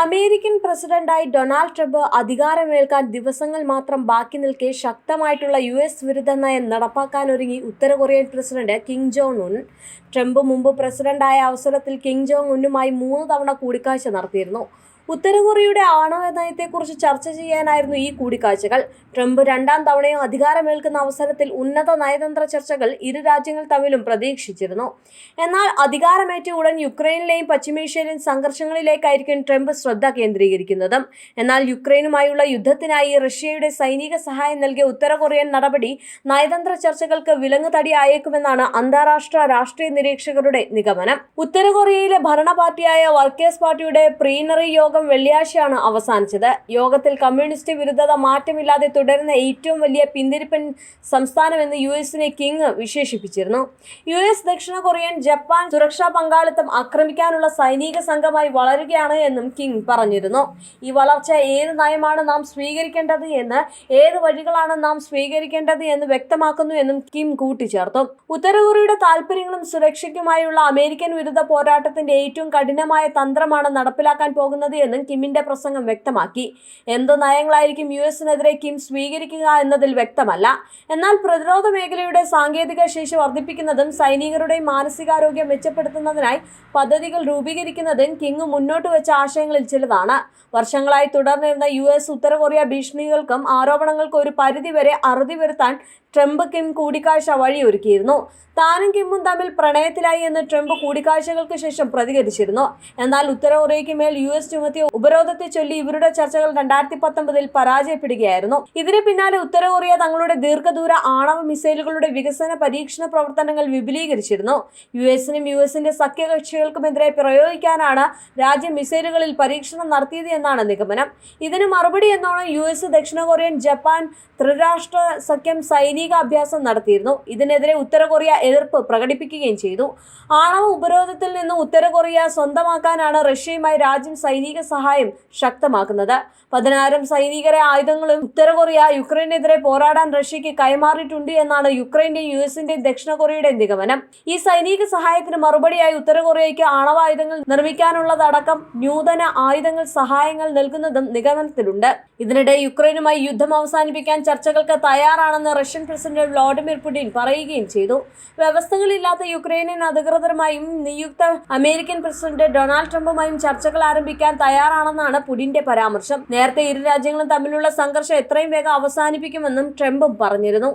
American പ്രസിഡന്റായി Donald Trump അധികാരമേൽക്കാൻ ദിവസങ്ങൾ മാത്രം ബാക്കി നിൽക്കെ ശക്തമായിട്ടുള്ള യു എസ് വിരുദ്ധ നയം നടപ്പാക്കാനൊരുങ്ങി ഉത്തര Korean president Kim Jong Un. Trump മുമ്പ് പ്രസിഡന്റായ അവസരത്തിൽ കിം ജോങ് ഉന്നുമായി മൂന്ന് തവണ കൂടിക്കാഴ്ച നടത്തിയിരുന്നു. ഉത്തരകൊറിയയുടെ ആണവ നയത്തെക്കുറിച്ച് ചർച്ച ചെയ്യാനായിരുന്നു ഈ കൂടിക്കാഴ്ചകൾ. ട്രംപ് രണ്ടാം തവണയും അധികാരമേൽക്കുന്ന അവസരത്തിൽ ഉന്നത നയതന്ത്ര ചർച്ചകൾ ഇരു രാജ്യങ്ങൾ തമ്മിലും പ്രതീക്ഷിച്ചിരുന്നു. എന്നാൽ അധികാരമേറ്റ ഉടൻ യുക്രൈനിലെയും പശ്ചിമേഷ്യയിലെയും സംഘർഷങ്ങളിലേക്കായിരിക്കും ട്രംപ് ശ്രദ്ധ കേന്ദ്രീകരിക്കുന്നത്. എന്നാൽ യുക്രൈനുമായുള്ള യുദ്ധത്തിനായി റഷ്യയുടെ സൈനിക സഹായം നൽകിയ ഉത്തര കൊറിയൻ നടപടി നയതന്ത്ര ചർച്ചകൾക്ക് വിലങ്ങുതടിയായേക്കുമെന്നാണ് അന്താരാഷ്ട്ര രാഷ്ട്രീയ നിരീക്ഷകരുടെ നിഗമനം. ഉത്തര കൊറിയയിലെ ഭരണ പാർട്ടിയായ വർക്കേഴ്സ് പാർട്ടിയുടെ പ്രീനറി യോഗം വെള്ളിയാഴ്ചയാണ് അവസാനിച്ചത്. യോഗത്തിൽ കമ്മ്യൂണിസ്റ്റ് വിരുദ്ധത മാറ്റമില്ലാതെ തുടരുന്ന ഏറ്റവും വലിയ പിന്തിരിപ്പൻ സംസ്ഥാനമെന്ന് യു എസിനെ കിങ് വിശേഷിപ്പിച്ചിരുന്നു. യു എസ് ദക്ഷിണ കൊറിയൻ ജപ്പാൻ സുരക്ഷാ പങ്കാളിത്തം ആക്രമിക്കാനുള്ള സൈനിക സംഘമായി വളരുകയാണ് എന്നും കിങ് പറഞ്ഞിരുന്നു. ഈ വളർച്ച ഏത് നയമാണ് നാം സ്വീകരിക്കേണ്ടത് എന്ന് ഏത് വഴികളാണ് നാം സ്വീകരിക്കേണ്ടത് എന്ന് വ്യക്തമാക്കുന്നു എന്നും കിം കൂട്ടിച്ചേർത്തു. ഉത്തര കൊറിയയുടെ താൽപര്യങ്ങളും സുരക്ഷയ്ക്കുമായുള്ള അമേരിക്കൻ വിരുദ്ധ പോരാട്ടത്തിന്റെ ഏറ്റവും കഠിനമായ തന്ത്രമാണ് നടപ്പിലാക്കാൻ പോകുന്നത് എന്നും കിമ്മിന്റെ പ്രസംഗം വ്യക്തമാക്കി. എന്ത് നയങ്ങളായിരിക്കും യു എസിനെതിരെ കിം സ്വീകരിക്കുക എന്നതിൽ വ്യക്തമല്ല. എന്നാൽ പ്രതിരോധ മേഖലയുടെ സാങ്കേതിക ശേഷി വർദ്ധിപ്പിക്കുന്നതും സൈനികരുടെയും മാനസികാരോഗ്യം മെച്ചപ്പെടുത്തുന്നതിനായി പദ്ധതികൾ രൂപീകരിക്കുന്നതും കിങ് മുന്നോട്ട് വെച്ച ആശയങ്ങളിൽ ചിലതാണ്. വർഷങ്ങളായി തുടർന്നിരുന്ന യു എസ് ഉത്തര കൊറിയ ഭീഷണികൾക്കും ആരോപണങ്ങൾക്കും ഒരു പരിധിവരെ അറുതി വരുത്താൻ ട്രംപ് കിം കൂടിക്കാഴ്ച വഴിയൊരുക്കിയിരുന്നു. താനും കിമ്മും തമ്മിൽ പ്രണയത്തിലായി എന്ന് ട്രംപ് കൂടിക്കാഴ്ചകൾക്ക് ശേഷം പ്രതികരിച്ചിരുന്നു. എന്നാൽ ഉത്തര കൊറിയയ്ക്ക് മേൽ യു എസ് ചുമത്തിയ ഉപരോധത്തെ ചൊല്ലി ഇവരുടെ ചർച്ചകൾ രണ്ടായിരത്തി പത്തൊമ്പതിൽ പരാജയപ്പെടുകയായിരുന്നു. ഇതിന് പിന്നാലെ ഉത്തര കൊറിയ തങ്ങളുടെ ദീർഘദൂര ആണവ മിസൈലുകളുടെ വികസന പരീക്ഷണ പ്രവർത്തനങ്ങൾ വിപുലീകരിച്ചിരുന്നു. യു എസിനും യു എസിന്റെ സഖ്യകക്ഷികൾക്കുമെതിരെ പ്രയോഗിക്കാനാണ് രാജ്യം മിസൈലുകളിൽ പരീക്ഷണം നടത്തിയത് എന്നാണ് നിഗമനം. ഇതിന് മറുപടി എന്നോണം യു എസ് ദക്ഷിണ കൊറിയൻ ജപ്പാൻ ത്രിരാഷ്ട്ര സഖ്യം സൈനിക അഭ്യാസം നടത്തിയിരുന്നു. ഇതിനെതിരെ ഉത്തര കൊറിയ എതിർപ്പ് പ്രകടിപ്പിക്കുകയും ചെയ്തു. ആണവ ഉപരോധത്തിൽ നിന്ന് ഉത്തര കൊറിയ സ്വന്തമാക്കാനാണ് റഷ്യയുമായി രാജ്യം സൈനിക സഹായം ശക്തമാക്കുന്നത്. പതിനായിരം സൈനികരെ ആയുധങ്ങളും ഉത്തര കൊറിയ യുക്രൈനെതിരെ പോരാടാൻ റഷ്യക്ക് കൈമാറിയിട്ടുണ്ട് എന്നാണ് യുക്രൈന്റെയും യു എസിന്റെയും ദക്ഷിണ കൊറിയയുടെ നിഗമനം. ഈ സൈനിക സഹായത്തിന് മറുപടിയായി ഉത്തര കൊറിയയ്ക്ക് ആണവായുധങ്ങൾ നിർമ്മിക്കാനുള്ളതടക്കം നൂതന ആയുധങ്ങൾ സഹായങ്ങൾ നൽകുന്നതും നിഗമനത്തിലുണ്ട്. ഇതിനിടെ യുക്രൈനുമായി യുദ്ധം അവസാനിപ്പിക്കാൻ ചർച്ചകൾക്ക് തയ്യാറാണെന്ന് റഷ്യൻ പ്രസിഡന്റ് വ്ളാഡിമിർ പുടിൻ പറയുകയും ചെയ്തു. വ്യവസ്ഥകളില്ലാത്ത യുക്രൈനിയൻ അധികൃതരുമായും നിയുക്ത അമേരിക്കൻ പ്രസിഡന്റ് ഡൊണാൾഡ് ട്രംപുമായും ചർച്ചകൾ ആരംഭിക്കാൻ തയ്യാറാണെന്നാണ് പുടിന്റെ പരാമർശം. നേരത്തെ ഇരു രാജ്യങ്ങളും തമ്മിലുള്ള സംഘർഷം എത്രയും വേഗം അവസാനിപ്പിക്കുമെന്നും ട്രംപും പറഞ്ഞിരുന്നു.